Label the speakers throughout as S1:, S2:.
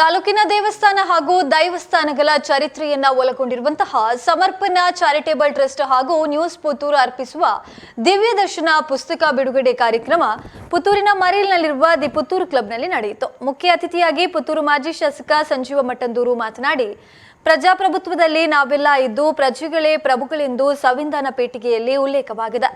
S1: ತಾಲೂಕಿನ ದೇವಸ್ಥಾನ ಹಾಗೂ ದೈವಸ್ಥಾನಗಳ ಚರಿತ್ರೆಯನ್ನ ಒಳಗೊಂಡಿರುವಂತಹ ಸಮರ್ಪಣ ಚಾರಿಟೇಬಲ್ ಟ್ರಸ್ಟ್ ಹಾಗೂ ನ್ಯೂಸ್ ಪುತ್ತೂರು ಅರ್ಪಿಸುವ ದಿವ್ಯ ದರ್ಶನ ಪುಸ್ತಕ ಬಿಡುಗಡೆ ಕಾರ್ಯಕ್ರಮ ಪುತ್ತೂರಿನ ಮರೇಲ್ನಲ್ಲಿರುವ ದಿ ಪುತ್ತೂರು ಕ್ಲಬ್ನಲ್ಲಿ ನಡೆಯಿತು. ಮುಖ್ಯ ಅತಿಥಿಯಾಗಿ ಪುತ್ತೂರು ಮಾಜಿ ಶಾಸಕ ಸಂಜೀವ ಮಟ್ಟಂದೂರು ಮಾತನಾಡಿ ಪ್ರಜಾಪ್ರಭುತ್ವದಲ್ಲಿ ನಾವೆಲ್ಲ ಇದ್ದು ಪ್ರಜೆಗಳೇ ಪ್ರಭುಗಳೆಂದು ಸಂವಿಧಾನ ಪೇಟಿಗೆಯಲ್ಲಿ ಉಲ್ಲೇಖವಾಗಿದೆ.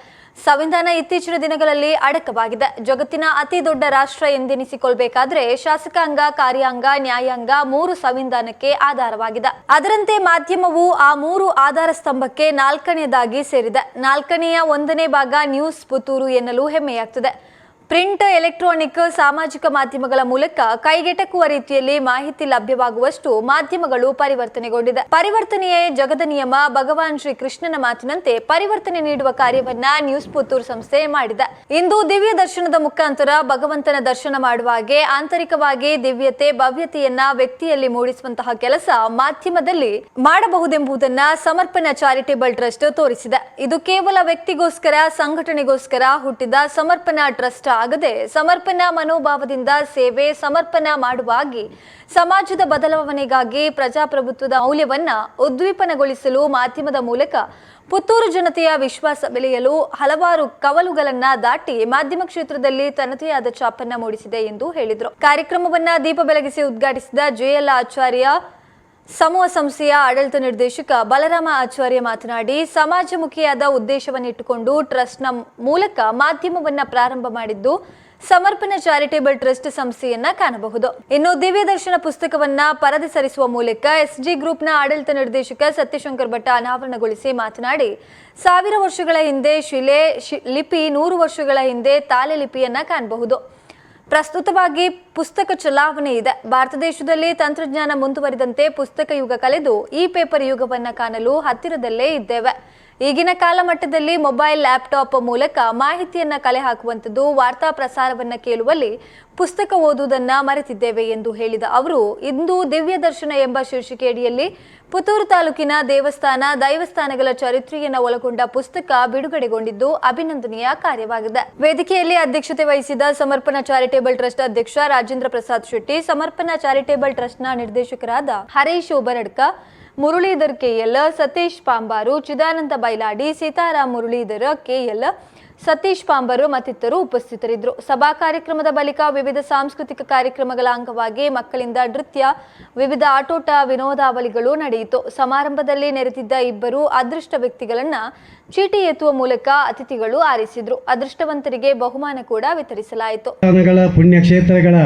S1: ಸಂವಿಧಾನ ಇತ್ತೀಚಿನ ದಿನಗಳಲ್ಲಿ ಅಡಕವಾಗಿದೆ. ಜಗತ್ತಿನ ಅತಿ ದೊಡ್ಡ ರಾಷ್ಟ್ರ ಎಂದೆನಿಸಿಕೊಳ್ಬೇಕಾದ್ರೆ ಶಾಸಕಾಂಗ ಕಾರ್ಯಾಂಗ, ನ್ಯಾಯಾಂಗ ಮೂರು ಸಂವಿಧಾನಕ್ಕೆ ಆಧಾರವಾಗಿದೆ. ಅದರಂತೆ ಮಾಧ್ಯಮವು ಆ ಮೂರು ಆಧಾರ ಸ್ತಂಭಕ್ಕೆ ನಾಲ್ಕನೆಯದಾಗಿ ಸೇರಿದೆ. ನಾಲ್ಕನೆಯ ಒಂದನೇ ಭಾಗ ನ್ಯೂಸ್ ಪುತ್ತೂರು ಎನ್ನಲು ಹೆಮ್ಮೆಯಾಗ್ತದೆ. ಪ್ರಿಂಟ್, ಎಲೆಕ್ಟ್ರಾನಿಕ್, ಸಾಮಾಜಿಕ ಮಾಧ್ಯಮಗಳ ಮೂಲಕ ಕೈಗೆಟಕುವ ರೀತಿಯಲ್ಲಿ ಮಾಹಿತಿ ಲಭ್ಯವಾಗುವಷ್ಟು ಮಾಧ್ಯಮಗಳು ಪರಿವರ್ತನೆಗೊಂಡಿದೆ. ಪರಿವರ್ತನೆಯೇ ಜಗದ ನಿಯಮ. ಭಗವಾನ್ ಶ್ರೀ ಕೃಷ್ಣನ ಮಾತಿನಂತೆ ಪರಿವರ್ತನೆ ನೀಡುವ ಕಾರ್ಯವನ್ನ ನ್ಯೂಸ್ ಪುತ್ತೂರು ಸಂಸ್ಥೆ ಮಾಡಿದೆ. ಇಂದು ದಿವ್ಯ ದರ್ಶನದ ಮುಖಾಂತರ ಭಗವಂತನ ದರ್ಶನ ಮಾಡುವ ಹಾಗೆ ಆಂತರಿಕವಾಗಿ ದಿವ್ಯತೆ, ಭವ್ಯತೆಯನ್ನ ವ್ಯಕ್ತಿಯಲ್ಲಿ ಮೂಡಿಸುವಂತಹ ಕೆಲಸ ಮಾಧ್ಯಮದಲ್ಲಿ ಮಾಡಬಹುದೆಂಬುದನ್ನ ಸಮರ್ಪಣ ಚಾರಿಟೇಬಲ್ ಟ್ರಸ್ಟ್ ತೋರಿಸಿದೆ. ಇದು ಕೇವಲ ವ್ಯಕ್ತಿಗೋಸ್ಕರ, ಸಂಘಟನೆಗೋಸ್ಕರ ಹುಟ್ಟಿದ ಸಮರ್ಪಣಾ ಟ್ರಸ್ಟ್ ಆಗದೆ ಸಮರ್ಪಣಾ ಮನೋಭಾವದಿಂದ ಸೇವೆ ಸಮರ್ಪಣಾ ಮಾಡುವಾಗಿ ಸಮಾಜದ ಬದಲಾವಣೆಗಾಗಿ ಪ್ರಜಾಪ್ರಭುತ್ವದ ಮೌಲ್ಯವನ್ನ ಉದ್ದೀಪನಗೊಳಿಸಲು ಮಾಧ್ಯಮದ ಮೂಲಕ ಪುತ್ತೂರು ಜನತೆಯ ವಿಶ್ವಾಸ ಬೆಳೆಯಲು ಹಲವಾರು ಕವಲುಗಳನ್ನ ದಾಟಿ ಮಾಧ್ಯಮ ಕ್ಷೇತ್ರದಲ್ಲಿ ತನ್ನದೇ ಆದ ಚಾಪನ್ನ ಮೂಡಿಸಿದೆ ಎಂದು ಹೇಳಿದರು. ಕಾರ್ಯಕ್ರಮವನ್ನ ದೀಪ ಬೆಳಗಿಸಿ ಉದ್ಘಾಟಿಸಿದ ಜೆಎಲ್ ಆಚಾರ್ಯ ಸಮೂಹ ಸಂಸ್ಥೆಯ ಆಡಳಿತ ನಿರ್ದೇಶಕ ಬಲರಾಮ ಆಚಾರ್ಯ ಮಾತನಾಡಿ ಸಮಾಜಮುಖಿಯಾದ ಉದ್ದೇಶವನ್ನಿಟ್ಟುಕೊಂಡು ಟ್ರಸ್ಟ್ನ ಮೂಲಕ ಮಾಧ್ಯಮವನ್ನ ಪ್ರಾರಂಭ ಮಾಡಿದ್ದು, ಸಮರ್ಪಣ ಚಾರಿಟೇಬಲ್ ಟ್ರಸ್ಟ್ ಸಂಸ್ಥೆಯನ್ನ ಕಾಣಬಹುದು. ಇನ್ನು ದಿವ್ಯ ದರ್ಶನ ಪುಸ್ತಕವನ್ನ ಪರದೆ ಸರಿಸುವ ಮೂಲಕ ಎಸ್ಜಿ ಗ್ರೂಪ್ನ ಆಡಳಿತ ನಿರ್ದೇಶಕ ಸತ್ಯಶಂಕರ್ ಭಟ್ಟ ಅನಾವರಣಗೊಳಿಸಿ ಮಾತನಾಡಿ, ಸಾವಿರ ವರ್ಷಗಳ ಹಿಂದೆ ಶಿಲೆ ಲಿಪಿ ನೂರು ವರ್ಷಗಳ ಹಿಂದೆ ತಾಳೆ ಲಿಪಿಯನ್ನ ಕಾಣಬಹುದು. ಪ್ರಸ್ತುತವಾಗಿ ಪುಸ್ತಕ ಚಲಾವಣೆ ಇದೆ. ಭಾರತ ದೇಶದಲ್ಲಿ ತಂತ್ರಜ್ಞಾನ ಮುಂದುವರಿದಂತೆ ಪುಸ್ತಕ ಯುಗ ಕಳೆದು ಈ ಪೇಪರ್ ಯುಗವನ್ನ ಕಾಣಲು ಹತ್ತಿರದಲ್ಲೇ ಇದ್ದೇವೆ. ಈಗಿನ ಕಾಲಮಟ್ಟದಲ್ಲಿ ಮೊಬೈಲ್ ಲ್ಯಾಪ್ಟಾಪ್ ಮೂಲಕ ಮಾಹಿತಿಯನ್ನ ಕಲೆ ಹಾಕುವಂಥದ್ದು ವಾರ್ತಾ ಪ್ರಸಾರವನ್ನ ಕೇಳುವಲ್ಲಿ ಪುಸ್ತಕ ಓದುವುದನ್ನ ಮರೆತಿದ್ದೇವೆ ಎಂದು ಹೇಳಿದ ಅವರು, ಇಂದು ದಿವ್ಯ ದರ್ಶನ ಎಂಬ ಶೀರ್ಷಿಕೆಯಡಿಯಲ್ಲಿ ಪುತ್ತೂರು ತಾಲೂಕಿನ ದೇವಸ್ಥಾನ, ದೈವಸ್ಥಾನಗಳ ಚರಿತ್ರೆಯನ್ನು ಒಳಗೊಂಡ ಪುಸ್ತಕ ಬಿಡುಗಡೆಗೊಂಡಿದ್ದು ಅಭಿನಂದನೀಯ ಕಾರ್ಯವಾಗಿದೆ. ವೇದಿಕೆಯಲ್ಲಿ ಅಧ್ಯಕ್ಷತೆ ವಹಿಸಿದ ಸಮರ್ಪಣಾ ಚಾರಿಟೇಬಲ್ ಟ್ರಸ್ಟ್ ಅಧ್ಯಕ್ಷ ರಾಜೇಂದ್ರ ಪ್ರಸಾದ್ ಶೆಟ್ಟಿ, ಸಮರ್ಪಣಾ ಚಾರಿಟೇಬಲ್ ಟ್ರಸ್ಟ್ನ ನಿರ್ದೇಶಕರಾದ Harish Ubaradka Muralidhar K L Satish Pambaru, Chidananda Bailadi, Sitaram Muralidhar K L Satish Pambaru ಮತ್ತಿತರರು ಉಪಸ್ಥಿತರಿದ್ದರು. ಸಭಾ ಕಾರ್ಯಕ್ರಮದ ಬಳಿಕ ವಿವಿಧ ಸಾಂಸ್ಕೃತಿಕ ಕಾರ್ಯಕ್ರಮಗಳ ಅಂಗವಾಗಿ ಮಕ್ಕಳಿಂದ ನೃತ್ಯ, ವಿವಿಧ ಆಟೋಟ ವಿನೋದಾವಳಿಗಳು ನಡೆಯಿತು. ಸಮಾರಂಭದಲ್ಲಿ ನೆರೆದಿದ್ದ ಇಬ್ಬರು ಅದೃಷ್ಟ ವ್ಯಕ್ತಿಗಳನ್ನ ಚೀಟಿ ಎತ್ತುವ ಮೂಲಕ ಅತಿಥಿಗಳು ಆರಿಸಿದ್ರು. ಅದೃಷ್ಟವಂತರಿಗೆ ಬಹುಮಾನ ಕೂಡ ವಿತರಿಸಲಾಯಿತು.
S2: ಪುಣ್ಯಕ್ಷೇತ್ರಗಳ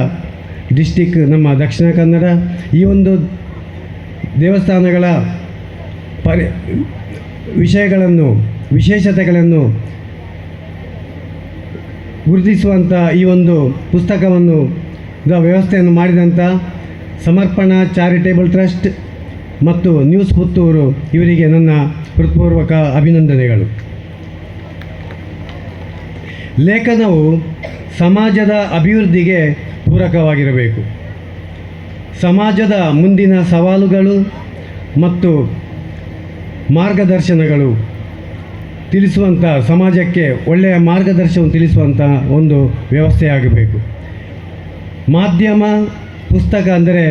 S2: ಡಿಸ್ಟಿಕ್ ನಮ್ಮ ದಕ್ಷಿಣ ಕನ್ನಡ. ಈ ಒಂದು ದೇವಸ್ಥಾನಗಳ ಪರಿ, ವಿಷಯಗಳನ್ನು, ವಿಶೇಷತೆಗಳನ್ನು ಗುರುತಿಸುವಂಥ ಈ ಒಂದು ಪುಸ್ತಕವನ್ನು ವ್ಯವಸ್ಥೆಯನ್ನು ಮಾಡಿದಂಥ ಸಮರ್ಪಣಾ ಚಾರಿಟೇಬಲ್ ಟ್ರಸ್ಟ್ ಮತ್ತು ನ್ಯೂಸ್ ಪುತ್ತೂರು ಇವರಿಗೆ ನನ್ನ ಹೃತ್ಪೂರ್ವಕ ಅಭಿನಂದನೆಗಳು. ಲೇಖನವು ಸಮಾಜದ ಅಭಿವೃದ್ಧಿಗೆ ಪೂರಕವಾಗಿರಬೇಕು. ಸಮಾಜದ ಮುಂದಿನ ಸವಾಲುಗಳು ಮತ್ತು ಮಾರ್ಗದರ್ಶನಗಳು ತಿಳಿಸುವಂಥ, ಸಮಾಜಕ್ಕೆ ಒಳ್ಳೆಯ ಮಾರ್ಗದರ್ಶನ ತಿಳಿಸುವಂಥ ಒಂದು ವ್ಯವಸ್ಥೆಯಾಗಬೇಕು. ಮಾಧ್ಯಮ, ಪುಸ್ತಕ ಅಂದರೆ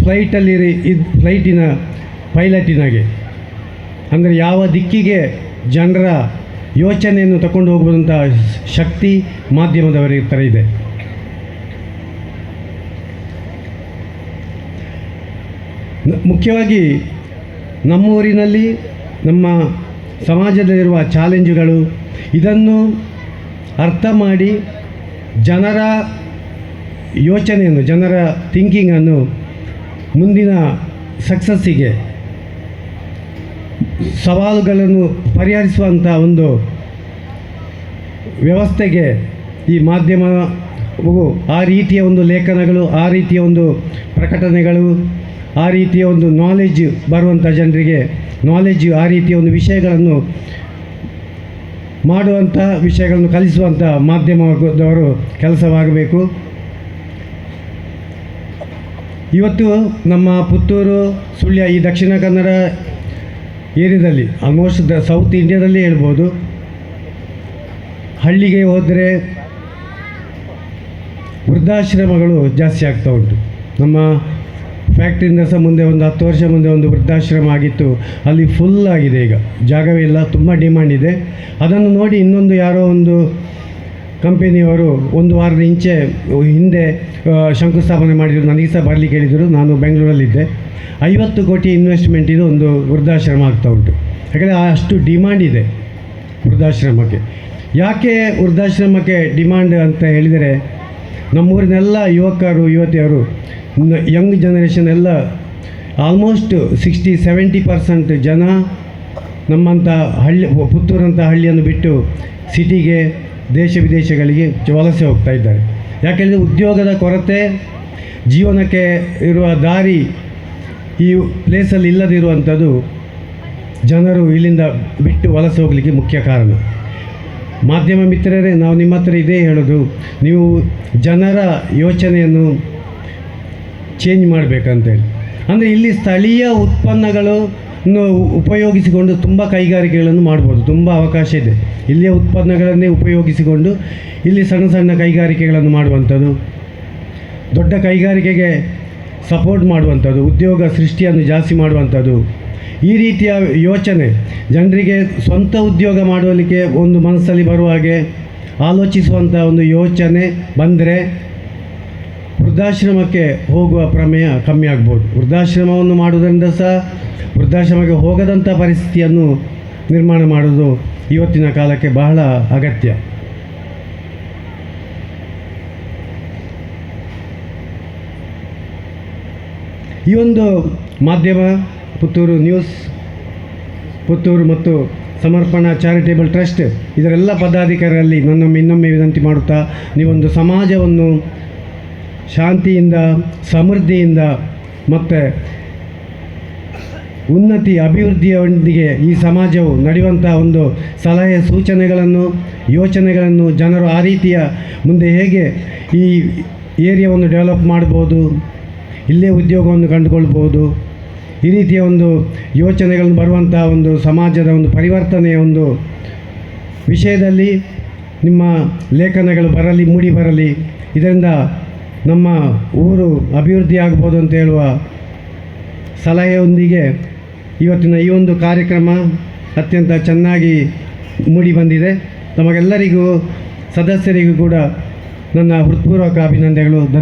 S2: ಫ್ಲೈಟಲ್ಲಿ ಇದು ಫ್ಲೈಟಿನ ಪೈಲಟಿನಾಗೆ. ಅಂದರೆ ಯಾವ ದಿಕ್ಕಿಗೆ ಜನರ ಯೋಚನೆಯನ್ನು ತಗೊಂಡು ಹೋಗುವಂಥ ಶಕ್ತಿ ಮಾಧ್ಯಮದವರಿಗೆ ಥರ ಇದೆ. ಮುಖ್ಯವಾಗಿ ನಮ್ಮೂರಿನಲ್ಲಿ ನಮ್ಮ ಸಮಾಜದಲ್ಲಿರುವ ಚಾಲೆಂಜುಗಳು ಇದನ್ನು ಅರ್ಥ ಮಾಡಿ ಜನರ ಯೋಚನೆಯನ್ನು, ಜನರ ಥಿಂಕಿಂಗನ್ನು ಮುಂದಿನ ಸಕ್ಸಸ್ಸಿಗೆ ಸವಾಲುಗಳನ್ನು ಪರಿಹರಿಸುವಂಥ ಒಂದು ವ್ಯವಸ್ಥೆಗೆ ಈ ಮಾಧ್ಯಮವು ಆ ರೀತಿಯ ಒಂದು ಲೇಖನಗಳು, ಆ ರೀತಿಯ ಒಂದು ಪ್ರಕಟಣೆಗಳು ಆ ರೀತಿಯ ಒಂದು ನಾಲೆಜ್ ಬರುವಂಥ ಜನರಿಗೆ ನಾಲೆಜ್ ಆ ರೀತಿಯ ಒಂದು ವಿಷಯಗಳನ್ನು ಮಾಡುವಂಥ ವಿಷಯಗಳನ್ನು ಕಲಿಸುವಂಥ ಮಾಧ್ಯಮದವರು ಕೆಲಸವಾಗಬೇಕು. ಇವತ್ತು ನಮ್ಮ ಪುತ್ತೂರು, ಸುಳ್ಯ ಈ ದಕ್ಷಿಣ ಕನ್ನಡ ಏರಿಯಾದಲ್ಲಿ ಆಲ್ಮೋಸ್ಟ್ ದ ಸೌತ್ ಇಂಡಿಯಾದಲ್ಲಿ ಹೇಳ್ಬೋದು. ಹಳ್ಳಿಗೆ ಹೋದರೆ ವೃದ್ಧಾಶ್ರಮಗಳು ಜಾಸ್ತಿ ಆಗ್ತಾ ಉಂಟು. ನಮ್ಮ ಫ್ಯಾಕ್ಟ್ರಿಯಿಂದ ಸಹ ಮುಂದೆ ಒಂದು ಹತ್ತು ವರ್ಷ ಮುಂದೆ ಒಂದು ವೃದ್ಧಾಶ್ರಮ ಆಗಿತ್ತು. ಅಲ್ಲಿ ಫುಲ್ ಆಗಿದೆ ಈಗ. ಜಾಗವೇ ಇಲ್ಲ, ತುಂಬ ಡಿಮ್ಯಾಂಡ್ ಇದೆ. ಅದನ್ನು ನೋಡಿ ಇನ್ನೊಂದು ಯಾರೋ ಒಂದು ಕಂಪೆನಿಯವರು ಒಂದು ವಾರದ ಇಂಚೆ ಹಿಂದೆ ಶಂಕುಸ್ಥಾಪನೆ ಮಾಡಿದರು. ನನಗೆ ಸಹ ಬರಲಿಕ್ಕೆ ಹೇಳಿದರು. ನಾನು ಬೆಂಗಳೂರಲ್ಲಿದ್ದೆ. ಐವತ್ತು ಕೋಟಿ ಇನ್ವೆಸ್ಟ್ಮೆಂಟ್ ಇದು ಒಂದು ವೃದ್ಧಾಶ್ರಮ ಆಗ್ತಾ ಉಂಟು. ಯಾಕಂದರೆ ಅಷ್ಟು ಡಿಮ್ಯಾಂಡ್ ಇದೆ ವೃದ್ಧಾಶ್ರಮಕ್ಕೆ. ಯಾಕೆ ವೃದ್ಧಾಶ್ರಮಕ್ಕೆ ಡಿಮ್ಯಾಂಡ್ ಅಂತ ಹೇಳಿದರೆ, ನಮ್ಮೂರಿನೆಲ್ಲ ಯುವಕರು, ಯುವತಿಯರು ಯಂಗ್ ಜನರೇಷನ್ ಎಲ್ಲ ಆಲ್ಮೋಸ್ಟ್ ಸಿಕ್ಸ್ಟಿ ಸೆವೆಂಟಿ ಪರ್ಸೆಂಟ್ ಜನ ನಮ್ಮಂಥ ಹಳ್ಳಿ ಪುತ್ತೂರಂಥ ಹಳ್ಳಿಯನ್ನು ಬಿಟ್ಟು ಸಿಟಿಗೆ ದೇಶ ವಿದೇಶಗಳಿಗೆ ವಲಸೆ ಹೋಗ್ತಾ ಇದ್ದಾರೆ. ಯಾಕೆಂದರೆ ಉದ್ಯೋಗದ ಕೊರತೆ, ಜೀವನಕ್ಕೆ ಇರುವ ದಾರಿ ಈ ಪ್ಲೇಸಲ್ಲಿ ಇಲ್ಲದಿರುವಂಥದ್ದು ಜನರು ಇಲ್ಲಿಂದ ಬಿಟ್ಟು ವಲಸೆ ಹೋಗಲಿಕ್ಕೆ ಮುಖ್ಯ ಕಾರಣ. ಮಾಧ್ಯಮ ಮಿತ್ರರೇ, ನಾವು ನಿಮ್ಮ ಹತ್ರ ಇದೇ ಹೇಳೋದು, ನೀವು ಜನರ ಯೋಚನೆಯನ್ನು ಚೇಂಜ್ ಮಾಡಬೇಕಂತೇಳಿ. ಅಂದರೆ ಇಲ್ಲಿ ಸ್ಥಳೀಯ ಉತ್ಪನ್ನಗಳು ಉಪಯೋಗಿಸಿಕೊಂಡು ತುಂಬ ಕೈಗಾರಿಕೆಗಳನ್ನು ಮಾಡ್ಬೋದು. ತುಂಬ ಅವಕಾಶ ಇದೆ. ಇಲ್ಲಿಯ ಉತ್ಪನ್ನಗಳನ್ನೇ ಉಪಯೋಗಿಸಿಕೊಂಡು ಇಲ್ಲಿ ಸಣ್ಣ ಸಣ್ಣ ಕೈಗಾರಿಕೆಗಳನ್ನು ಮಾಡುವಂಥದ್ದು. ದೊಡ್ಡ ಕೈಗಾರಿಕೆಗೆ ಸಪೋರ್ಟ್ ಮಾಡುವಂಥದ್ದು. ಉದ್ಯೋಗ ಸೃಷ್ಟಿಯನ್ನು ಜಾಸ್ತಿ ಮಾಡುವಂಥದ್ದು. ಈ ರೀತಿಯ ಯೋಚನೆ ಜನರಿಗೆ ಸ್ವಂತ ಉದ್ಯೋಗ ಮಾಡಲಿಕ್ಕೆ ಒಂದು ಮನಸ್ಸಲ್ಲಿ ಬರುವ ಹಾಗೆ ಆಲೋಚಿಸುವಂಥ ಒಂದು ಯೋಚನೆ ಬಂದರೆ ವೃದ್ಧಾಶ್ರಮಕ್ಕೆ ಹೋಗುವ ಪ್ರಮೇಯ ಕಮ್ಮಿ ಆಗ್ಬೋದು. ವೃದ್ಧಾಶ್ರಮವನ್ನು ಮಾಡುವುದರಿಂದ ಸಹ ವೃದ್ಧಾಶ್ರಮಕ್ಕೆ ಹೋಗದಂಥ ಪರಿಸ್ಥಿತಿಯನ್ನು ನಿರ್ಮಾಣ ಮಾಡೋದು ಇವತ್ತಿನ ಕಾಲಕ್ಕೆ ಬಹಳ ಅಗತ್ಯ. ಈ ಒಂದು ಮಾಧ್ಯಮ, ಪುತ್ತೂರು ನ್ಯೂಸ್, ಪುತ್ತೂರು ಮತ್ತು ಸಮರ್ಪಣಾ ಚಾರಿಟೇಬಲ್ ಟ್ರಸ್ಟ್ ಇದರೆಲ್ಲ ಪದಾಧಿಕಾರಿಗಳಲ್ಲಿ ನನ್ನೊಮ್ಮೆ ಇನ್ನೊಮ್ಮೆ ವಿನಂತಿ ಮಾಡುತ್ತಾ ನೀವೊಂದು ಸಮಾಜವನ್ನು ಶಾಂತಿಯಿಂದ, ಸಮೃದ್ಧಿಯಿಂದ ಮತ್ತು ಉನ್ನತಿ, ಅಭಿವೃದ್ಧಿಯೊಂದಿಗೆ ಈ ಸಮಾಜವು ನಡೆಯುವಂಥ ಒಂದು ಸಲಹೆ ಸೂಚನೆಗಳನ್ನು, ಯೋಚನೆಗಳನ್ನು ಜನರು ಆ ರೀತಿಯ ಮುಂದೆ ಹೇಗೆ ಈ ಏರಿಯಾವನ್ನು ಡೆವಲಪ್ ಮಾಡ್ಬೋದು ಇಲ್ಲೇ ಉದ್ಯೋಗವನ್ನು ಕಂಡುಕೊಳ್ಬೋದು ಈ ರೀತಿಯ ಒಂದು ಯೋಚನೆಗಳನ್ನು ಬರುವಂಥ ಒಂದು ಸಮಾಜದ ಒಂದು ಪರಿವರ್ತನೆಯ ಒಂದು ವಿಷಯದಲ್ಲಿ ನಿಮ್ಮ ಲೇಖನಗಳು ಬರಲಿ, ಮೂಡಿ ಬರಲಿ, ಇದರಿಂದ ನಮ್ಮ ಊರು ಅಭಿವೃದ್ಧಿ ಆಗ್ಬೋದು ಅಂತ ಹೇಳುವ ಸಲಹೆಯೊಂದಿಗೆ ಇವತ್ತಿನ ಈ ಒಂದು ಕಾರ್ಯಕ್ರಮ ಅತ್ಯಂತ ಚೆನ್ನಾಗಿ ಮೂಡಿ ಬಂದಿದೆ. ತಮಗೆಲ್ಲರಿಗೂ, ಸದಸ್ಯರಿಗೂ ಕೂಡ ನನ್ನ ಹೃತ್ಪೂರ್ವಕ ಅಭಿನಂದನೆಗಳು. ಧನ್ಯ